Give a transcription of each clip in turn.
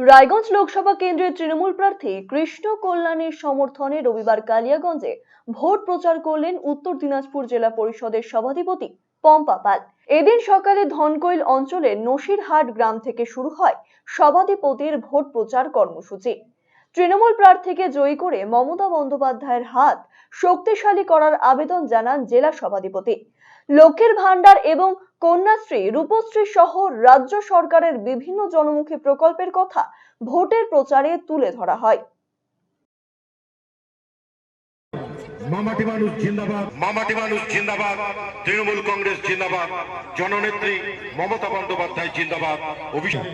রায়গঞ্জ লোকসভা কেন্দ্রের তৃণমূল প্রার্থী কৃষ্ণ কল্যাণীর সমর্থনে রবিবার কালিয়াগঞ্জে ভোট প্রচার করলেন উত্তর দিনাজপুর জেলা পরিষদের সভাধিপতি পম্পা পাল। এদিন সকালে ধনকৈল অঞ্চলের নসিরহাট গ্রাম থেকে শুরু হয় সভাধিপতির ভোট প্রচার কর্মসূচি। তৃণমূল প্রার্থীকে জয়ী করে মমতা বন্দ্যোপাধ্যায়ের হাত শক্তিশালী করার আবেদন জানান জেলা সভাধিপতি। লক্ষ্মীর ভান্ডার এবং কন্যাশ্রী রূপশ্রী সহ রাজ্য সরকারের বিভিন্ন জনমুখী প্রকল্পের কথা ভোটের প্রচারে তুলে ধরা হয়। মামাটি মানুষ জিন্দাবাদ। মামাটি মানুষ জিন্দাবাদ। তৃণমূল কংগ্রেস জিন্দাবাদ। জননেত্রী মমতা বন্দ্যোপাধ্যায় জিন্দাবাদ। অভিষেক।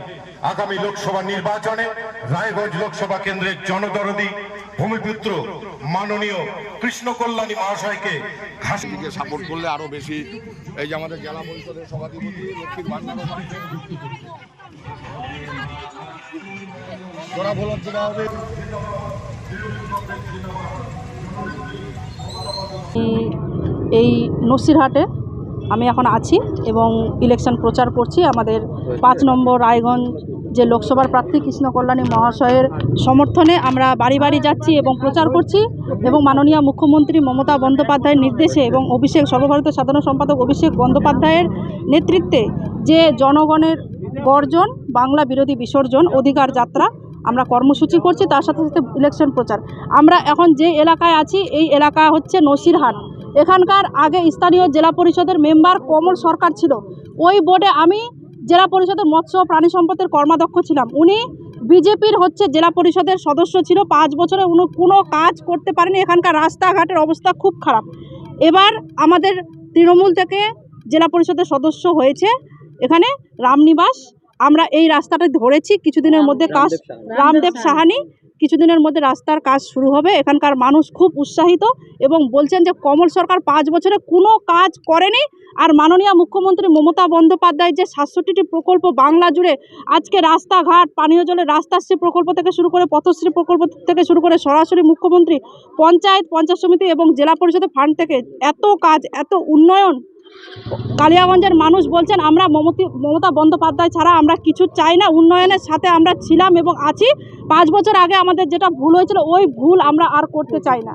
আগামী লোকসভা নির্বাচনে রায়গঞ্জ লোকসভা কেন্দ্রের জনদরদি ভূমিপুত্র মাননীয় কৃষ্ণ কল্যাণী মহাশয়কে ঘাস দিকে সাপোর্ট করলে আরও বেশি এই যে আমাদের জেলা পরিষদের সভাধিপতি লক্ষ্মীর ভান্ডার তোরা বলার দেওয়া হবে। এই- এই নসিরহাটে আমি এখন আছি এবং ইলেকশন প্রচার করছি। আমাদের পাঁচ নম্বর রায়গঞ্জ যে লোকসভার প্রার্থী কৃষ্ণ কল্যাণী মহাশয়ের সমর্থনে আমরা বাড়ি বাড়ি যাচ্ছি এবং প্রচার করছি এবং মাননীয় মুখ্যমন্ত্রী মমতা বন্দ্যোপাধ্যায়ের নির্দেশে এবং অভিষেক, সর্বভারতীয় সাধারণ সম্পাদক অভিষেক বন্দ্যোপাধ্যায়ের নেতৃত্বে যে জনগণের গর্জন, বাংলা বিরোধী বিসর্জন, অধিকার যাত্রা আমরা কর্মসূচি করছি, তার সাথে সাথে ইলেকশন প্রচার। আমরা এখন যে এলাকায় আছি, এই এলাকা হচ্ছে নসিরহাট। এখানকার আগে স্থানীয় জেলা পরিষদের মেম্বার কমল সরকার ছিল। ওই বোর্ডে আমি জেলা পরিষদের মৎস্য প্রাণী সম্পদের কর্মাধ্যক্ষ ছিলাম। উনি বিজেপির হচ্ছে জেলা পরিষদের সদস্য ছিল। পাঁচ বছরে উনি কোনো কাজ করতে পারেনি। এখানকার রাস্তাঘাটের অবস্থা খুব খারাপ। এবার আমাদের তৃণমূল থেকে জেলা পরিষদের সদস্য হয়েছে এখানে রামনিবাস। আমরা এই রাস্তাটা ধরেছি। কিছুদিনের মধ্যে কাজ রামদেব সাহানি। কিছুদিনের মধ্যে রাস্তার কাজ শুরু হবে। এখানকার মানুষ খুব উৎসাহিত এবং বলছেন যে কমল সরকার পাঁচ বছরে কোনো কাজ করেনি। আর মাননীয় মুখ্যমন্ত্রী মমতা বন্দ্যোপাধ্যায় যে সাতষট্টিটি প্রকল্প বাংলা জুড়ে আজকে রাস্তাঘাট, পানীয় জলের রাস্তাশ্রী প্রকল্প থেকে শুরু করে পথশ্রী প্রকল্প থেকে শুরু করে সরাসরি মুখ্যমন্ত্রী, পঞ্চায়েত পঞ্চায়েত সমিতি এবং জেলা পরিষদের ফান্ড থেকে এত কাজ, এত উন্নয়ন। কালিয়াগঞ্জের মানুষ বলছেন, আমরা মমতি, মমতা বন্দ্যোপাধ্যায় ছাড়া আমরা কিছু চাই না। উন্নয়নের সাথে আমরা ছিলাম এবং আছি। পাঁচ বছর আগে আমাদের যেটা ভুল হয়েছিল, ওই ভুল আমরা আর করতে চাই না।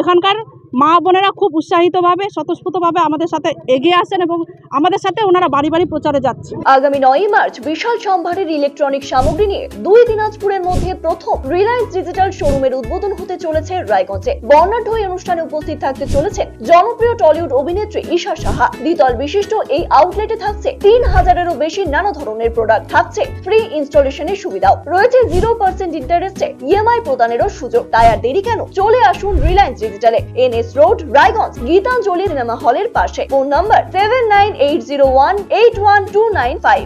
এখানকার মা বোনেরা খুব উৎসাহিতভাবে, স্বতঃস্ফূর্তভাবে আমাদের সাথে এগিয়ে আসেন এবং আমাদের সাথে ওনারা বাড়ি বাড়ি প্রচারে যাচ্ছে। আগামী নয়ই মার্চ বিশাল সম্ভারের ইলেকট্রনিক সামগ্রী নিয়ে দুই দিনাজপুরের মধ্যে প্রথম রিলায়েন্স ডিজিটাল শোরুমের উদ্বোধন হতে চলেছে রায়গঞ্জে। বর্ণাঢ্য এই অনুষ্ঠানে উপস্থিত থাকতে চলেছেন জনপ্রিয় টলিউড অভিনেত্রী ঈশা সাহা। দ্বিতল বিশিষ্ট এই আউটলেটে থাকছে তিন হাজারেরও বেশি নানা ধরনের প্রোডাক্ট থাকছে ফ্রি ইনস্টলেশনের সুবিধাও। রয়েছে জিরো পার্সেন্ট ইন্টারেস্টে ইএমআই প্রদানেরও সুযোগ। তাই আর দেরি কেন? চলে আসুন Reliance ডিজিটালে NS road Raiganj Gitanjali cinema হলের পাশে। Phone number seven nine eight zero one eight one two nine five